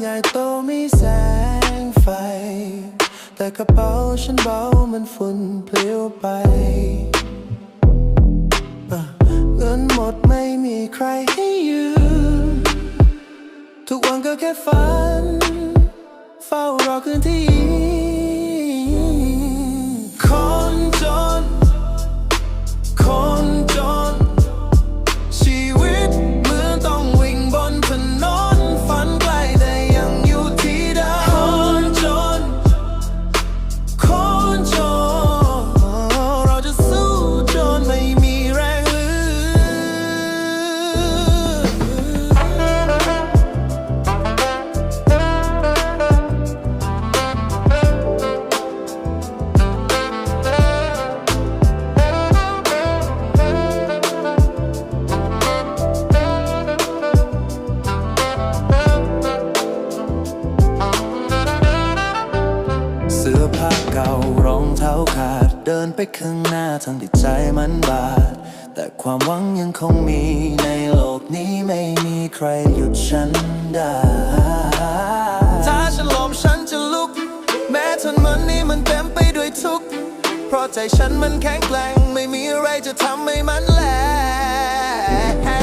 ใหญ่โตมีแสงไฟ แต่กระเป๋าฉันเบามันฝุ่นเปลิวไป เงินหมดไม่มีใครให้ยืม ทุกวันก็แค่ฝัน เฝ้ารอคืนที่ เก่ารองเท้าขาด เดินไปข้างหน้าทั้งที่ใจมันบาด แต่ความหวังยังคงมีในโลกนี้ไม่มีใครหยุดฉันได้ ถ้าฉันล้มฉันจะลุก แม้ทนมันนี้มันเต็มไปด้วยทุกข์เพราะใจฉันมันแข็งแกร่ง ไม่มีอะไรจะทำให้มันแหลก